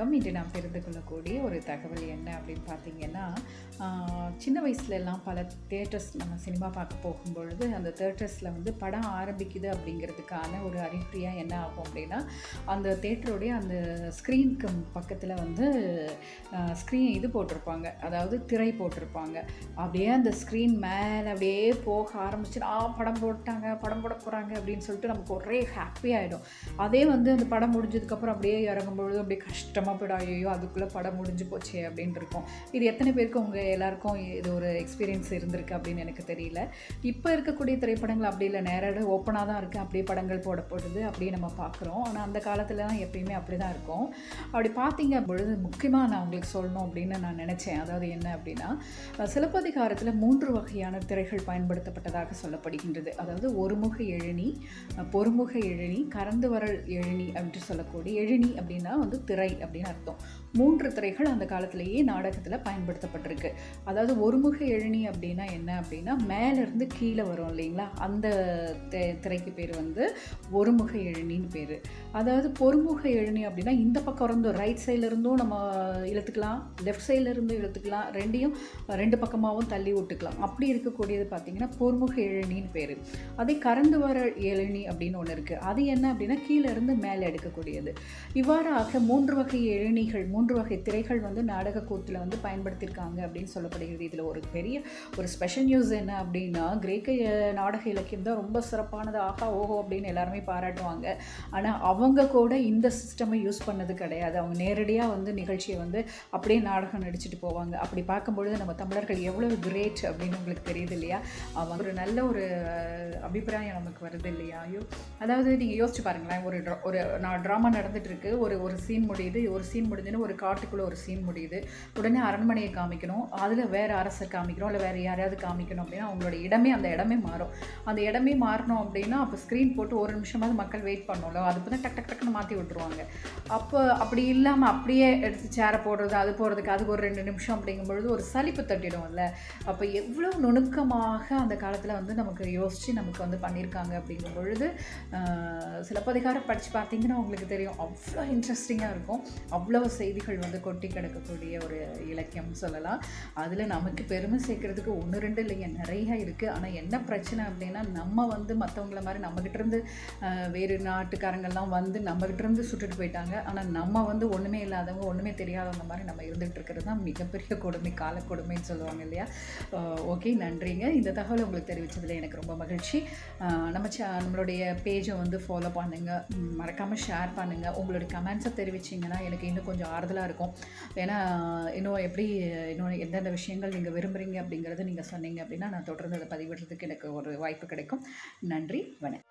வணக்கம். இன்று நாம் தெரிந்து கொள்ளக்கூடிய ஒரு தகவல் என்ன அப்படின்னு பார்த்தீங்கன்னா சின்ன வயசுல எல்லாம் பல தேட்டர்ஸ் நம்ம சினிமா பார்க்க போகும்பொழுது அந்த தேட்டர்ஸில் வந்து படம் ஆரம்பிக்குது அப்படிங்கிறதுக்கான ஒரு அறிகுறியாக என்ன ஆகும் அப்படின்னா அந்த தேட்டருடைய அந்த ஸ்க்ரீனுக்கு பக்கத்தில் வந்து ஸ்க்ரீன் இது போட்டிருப்பாங்க. அதாவது திரை போட்டிருப்பாங்க. அப்படியே அந்த ஸ்க்ரீன் மேலே அப்படியே போக ஆரம்பிச்சு ஆ படம் போட்டாங்க படம் போட போகிறாங்க அப்படின்னு சொல்லிட்டு நமக்கு ஒரே ஹாப்பி ஆகிடும் அதே வந்து அந்த படம் முடிஞ்சதுக்கப்புறம் அப்படியே இறங்கும்பொழுது அப்படியே கஷ்டமாக போயிடும் ஐயோ அதுக்குள்ளே படம் முடிஞ்சு போச்சே அப்படின்னு இருக்கும். இது எத்தனை பேருக்கு உங்கள் எல்லாருக்கும் இது ஒரு எக்ஸ்பீரியன்ஸ் இருந்திருக்கு அப்படின்னு எனக்கு தெரியல. இப்போ இருக்கக்கூடிய திரைப்படங்கள் அப்படி இல்லை. நேராக ஓப்பனாக தான் இருக்குது அப்படியே படங்கள் போடப்படுது. அப்படியே நம்ம பார்க்குறோம் ஆனால் அந்த காலத்துலலாம் எப்பயுமே அப்படி தான் இருக்கும். அப்படி பார்த்தீங்க பொழுது முக்கியமாக நான் உங்களுக்கு சொல்லணும் அப்படின்னு நான் நினச்சேன். அதாவது என்ன அப்படின்னா சிலப்பதிகாரத்தில் மூன்று வகையான திரைகள் பயன்படுத்தப்பட்டதாக சொல்லப்படுகின்றது. அதாவது ஒருமுக எழினி பொறுமுக எழினி கறந்து வரல் எழினி அப்படின்னு சொல்லக்கூடிய எழினி அப்படின்னா வந்து திரை அப்படின்னு りがとう。மூன்று திரைகள் அந்த காலத்திலேயே நாடகத்தில் பயன்படுத்தப்பட்டிருக்கு. அதாவது ஒருமுக எழுனி அப்படின்னா என்ன அப்படின்னா மேலேருந்து கீழே வரும் இல்லைங்களா? அந்த திரைக்கு பேர் வந்து ஒருமுக எழுனின்னு பேர். அதாவது பொறுமுக எழுனி அப்படின்னா இந்த பக்கம் இருந்தும் ரைட் சைட்லேருந்தும் நம்ம இழுத்துக்கலாம் லெஃப்ட் சைட்லேருந்தும் இழுத்துக்கலாம் ரெண்டையும் ரெண்டு பக்கமாகவும் தள்ளி விட்டுக்கலாம். அப்படி இருக்கக்கூடியது பார்த்திங்கன்னா பொறுமுக எழுனின்னு பேர். அதே கறந்து வர எழுனி அப்படின்னு ஒன்று இருக்குது அது என்ன அப்படின்னா கீழே இருந்து மேலே எடுக்கக்கூடியது. இவ்வாறாக மூன்று வகை எழுனிகள் மூன்று வகை திரைகள் வந்து நாடக கூத்தில் வந்து பயன்படுத்தியிருக்காங்க அப்படின்னு சொல்லப்படுகிறது. இதில் ஒரு பெரிய ஒரு ஸ்பெஷல் நியூஸ் என்ன அப்படின்னா கிரேக்க நாடக இலக்கியம் தான் ரொம்ப சிறப்பானது. ஆஹா ஓஹோ அப்படின்னு எல்லாருமே பாராட்டுவாங்க. ஆனால் அவங்க கூட இந்த சிஸ்டமை யூஸ் பண்ணது கிடையாது. அவங்க நேரடியாக வந்து நிகழ்ச்சியை வந்து அப்படியே நாடகம் நடிச்சுட்டு போவாங்க. அப்படி பார்க்கும்பொழுது நம்ம தமிழர்கள் எவ்வளவு கிரேட் அப்படின்னு உங்களுக்கு தெரியுது இல்லையா? அவங்க ஒரு நல்ல ஒரு அபிப்பிராயம் நமக்கு வருது இல்லையா? ஐயோ அதாவது நீங்கள் யோசிச்சு பாருங்களேன் ஒரு ட்ரா ஒரு நான் ட்ராமா நடந்துகிட்ருக்கு ஒரு ஒரு சீன் முடியுது ஒரு சீன் முடிஞ்சுன்னு ஒரு காட்டுக்குள்ளே ஒரு சீன் முடியுது உடனே அரண்மனையை காமிக்கணும் அதில் வேறு அரசர் காமிக்கணும் இல்லை வேறு யாரையாவது காமிக்கணும் அப்படின்னா அவங்களோட இடமே அந்த இடமே மாறும். அந்த இடமே மாறணும் அப்படின்னா அப்போ ஸ்க்ரீன் போட்டு ஒரு நிமிஷமாவது மக்கள் வெயிட் பண்ணணும்ல அது தான் டக் டக் டக்குன்னு மாற்றி விட்டுருவாங்க. அப்போ அப்படி இல்லாமல் அப்படியே எடுத்து சேரை போடுறது அது போகிறதுக்கு அதுக்கு ஒரு ரெண்டு நிமிஷம் அப்படிங்கும்பொழுது ஒரு சலிப்பு தட்டிடும்ல. அப்போ எவ்வளோ நுணுக்கமாக அந்த காலத்தில் வந்து நமக்கு யோசித்து நமக்கு வந்து பண்ணியிருக்காங்க அப்படிங்கும் பொழுது சிலப்பதிகாரம் படித்து பார்த்தீங்கன்னா உங்களுக்கு தெரியும் அவ்வளோ இன்ட்ரெஸ்டிங்காக இருக்கும். அவ்வளோ செய்திகள் வந்து கொட்டி கிடக்கக்கூடிய ஒரு இலக்கியம் சொல்லலாம். அதில் நமக்கு பெருமை சேர்க்கறதுக்கு ஒன்று ரெண்டு இல்லைங்க நிறைய இருக்குது ஆனால் என்ன பிரச்சனை அப்படின்னா நம்ம வந்து மற்றவங்கள மாதிரி நம்மகிட்ட இருந்து வேறு நாட்டுக்காரங்கள்லாம் வந்து நம்மகிட்ட இருந்து சுட்டுட்டு போயிட்டாங்க. ஆனால் நம்ம வந்து ஒன்றுமே இல்லாதவங்க ஒன்றுமே தெரியாதவங்க மாதிரி நம்ம இருந்துகிட்டு இருக்கிறது தான் மிகப்பெரிய கொடுமை கால கொடுமைன்னு சொல்லுவாங்க இல்லையா? ஓகே நன்றிங்க. இந்த தகவலை உங்களுக்கு தெரிவித்ததில் எனக்கு ரொம்ப மகிழ்ச்சி. நம்ம ச நம்மளுடைய பேஜை வந்து ஃபாலோ பண்ணுங்கள் மறக்காமல் ஷேர் பண்ணுங்கள் உங்களுடைய கமெண்ட்ஸை தெரிவிச்சிங்கன்னா எனக்கு இன்னும் கொஞ்சம் ஆறுதலாக இருக்கும். ஏன்னா இன்னும் எப்படி இன்னும் எந்தெந்த விஷயங்கள் நீங்கள் விரும்புகிறீங்க அப்படிங்கிறத நீங்கள் சொன்னீங்க அப்படின்னா நான் தொடர்ந்து அதை பதிவிடுறதுக்கு எனக்கு ஒரு வாய்ப்பு கிடைக்கும். நன்றி வணக்கம்.